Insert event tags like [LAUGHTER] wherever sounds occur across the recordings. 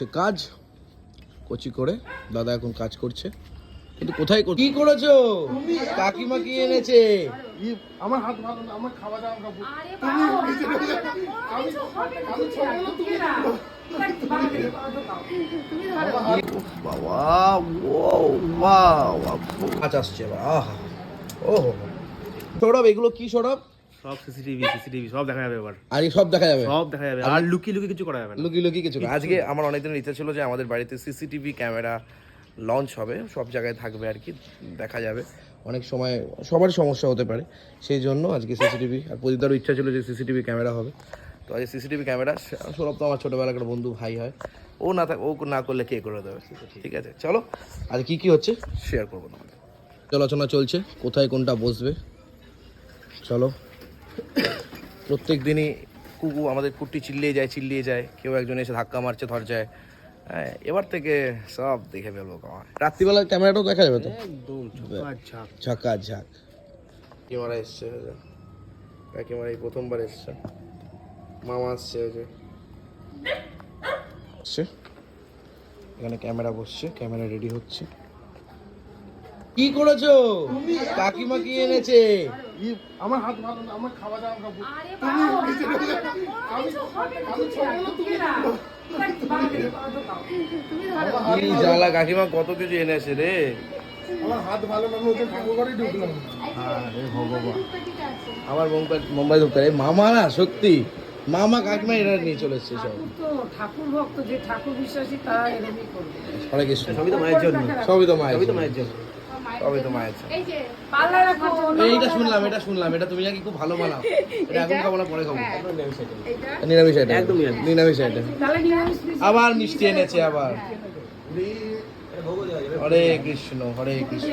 সে কাজ কচি করে দাদা এখন কাজ করছে। কিন্তু কোথায় কর- কি করেছ? কাকিমা কি এনেছে? আমার হাত আমার খাওয়া দাওয়া বাবা, বাবা কাজ আসছে আহা ও সৌরভ এগুলো কি সৌরভ সব সিসিটিভি সিসিটিভি সব দেখা যাবে এবার। আর এই সব দেখা যাবে। সব দেখা যাবে। আর লুকিয়ে লুকিয়ে কিছু করা যাবে না। লুকি লুকি কিছু না। আজকে আমার অনেকদিনের ইচ্ছা ছিল যে আমাদের বাড়িতে সিসিটিভি ক্যামেরা লঞ্চ হবে। সব জায়গায় থাকবে আর কি দেখা যাবে। অনেক সময় সবারই সমস্যা হতে পারে। সেই জন্য আজকে সিসিটিভি আর প্রদীপদারও ইচ্ছা ছিল যে সিসিটিভি ক্যামেরা হবে। তো আজকে সিসিটিভি ক্যামেরা সৌরভ তো আমার ছোটোবেলাকার বন্ধু ভাই হয়। ও না থাক ও না করলে কে করে দেবে? ঠিক আছে চলো। আজ কি কি হচ্ছে? শেয়ার করব তোমাদের। আলোচনা চলছে কোথায় কোনটা বসবে? চলো। প্রত্যেক দিনই কুকু আমাদের কুট্টি চিল্লিয়ে যায় চিল্লিয়ে যায়। কেউ একজন এসে ধাক্কা মারছে ধর যায় হ্যাঁ এবার থেকে সব দেখে ফেলব আমার রাত্রিবেলা ক্যামেরাটাও দেখা যাবে তো? একদম আচ্ছা ঝাঁকা। ঝাঁক। কাকিমারা এসছে কাকিমারা এই প্রথমবার এসছে। মামা আসছে যে। এখানে ক্যামেরা বসছে ক্যামেরা রেডি হচ্ছে। কি করেছ? কাকিমা কি এনেছে? আমার হাত ভালো না খাওয়া দাওয়া খাব তুমি জ্বালা কাকিমা কত কিছু এনেছে রে? আমার হাত ভালো না ওদের ঠাকুর ঘরে ঢুকলাম। আরে ভগবান। আমার মুম্বাই মুম্বাই ধরতে মামা না সত্যি। মামা কাকিমা এরা নিয়ে চলে এসছে সব। তো ঠাকুর ভক্ত যে ঠাকুর বিশ্বাসী তারা এরকমই করবে। হরে সবই তো মায়ের জন্য। সবই তো মায়ের সবই তো মায়ের জন্য। সবই তো মায়ের জন্য। এই যে পাল্লা রাখো এইটা শুনলাম এটা শুনলাম এটা তুমি নাকি খুব ভালো বানাও। [LAUGHS] এটা এখন খাব না পরে খাব। নিরামিষ একদম। নিরামিষ। আবার মিষ্টি এনেছে আবার। হরে কৃষ্ণ হরে কৃষ্ণ।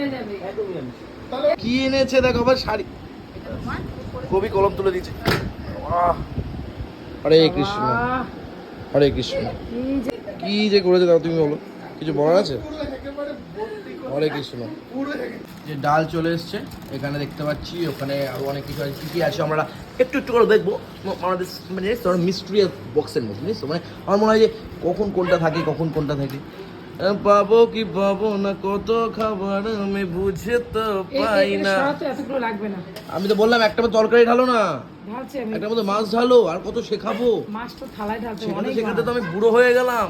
কি এনেছে দেখো আবার শাড়ি। কবি কলম তুলে দিচ্ছে আহ! হরে কৃষ্ণ হরে কৃষ্ণ। কি যে করেছে দাও তুমি বলো। কিছু বলার আছে? হরে কৃষ্ণ যে ডাল চলে এসছে এখানে দেখতে পাচ্ছি ওখানে আরও অনেক কিছু আছে। কি কি আছে আমরা একটু একটু করে দেখব। আমাদের মানে মিস্ট্রি বক্সের মধ্যে বুঝছ মানে আমার মনে হয় যে কখন কোনটা থাকে কখন কোনটা থাকে। পাবো কি পাবো না কত খাবার আমি বুঝে তো পাই না। আমি তো বললাম একটা মতো তরকারি ঢালো না। একটা মতো মাছ ঢালো আর কত শেখাবো। মাছ তো থালায় ঢালতে সেখানে অনেক শেখাতে তো আমি বুড়ো হয়ে গেলাম।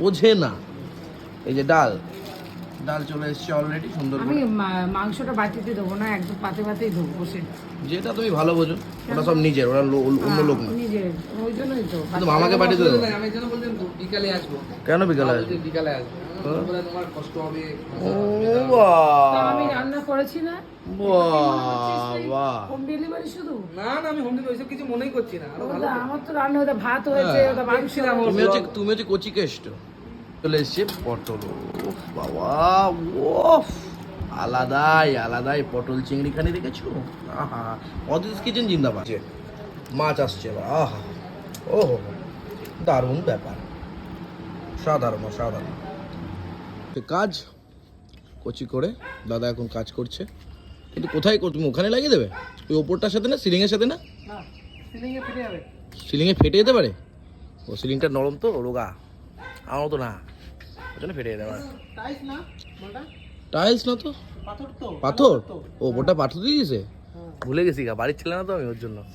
বোঝে না। এই যে ডাল। ডাল চলে এসছে অলরেডি সুন্দর আমি মাংসটা বাটিতে দেবো না একদম পাতে পাতেই দেবো বসে। যেটা তুমি ভালো বোঝো ওটা সব নিজের ওরা অন্য লোক না নিজের ওই জন্যই তো। কিন্তু মামাকে পাঠিয়ে দেবো। আমি এই জন্য তো বিকালে আসব। কেন বিকালে আসবে? বিকালে আসব। তোমার কষ্ট হবে আমি রান্না করেছি না? বাহ বাহ। হোম ডেলিভারি শুধু? না না আমি হোম ডেলিভারি কিছু মনেই করছি না। আরও আমার তো রান্না ভাত হয়েছে হ্যাঁ। তুমি হচ্ছে তুমি হচ্ছে কচি কেষ্ট। চলে এসছে পটল। উফ বাবা ওফ আলাদাই আলাদাই পটল চিংড়ি খানি দেখেছ? আহা অদিস কিচেন জিন্দাবাদ। মাছ আসছে আহা। ও হো দারুণ ব্যাপার। সাধারণ সাধারণ কাজ কচি করে দাদা এখন কাজ করছে। কিন্তু কোথায় কর- তুমি ওখানে লাগিয়ে দেবে? ওই ওপরটার সাথে না সিলিংয়ের সাথে না? না সিলিং এ সিলিংয়ে ফেটে যেতে পারে? ও সিলিংটা নরম তো রোগা। আমার তো না। জন্য ফেটে দেওয়া টাইস না টাইলস না তো? পাথর তো পাথর? ও ওটা পাথর দিয়ে দিয়েছে? ভুলে গেছি গা বাড়ির ছিল না তো আমি ওর জন্য। [LAUGHS]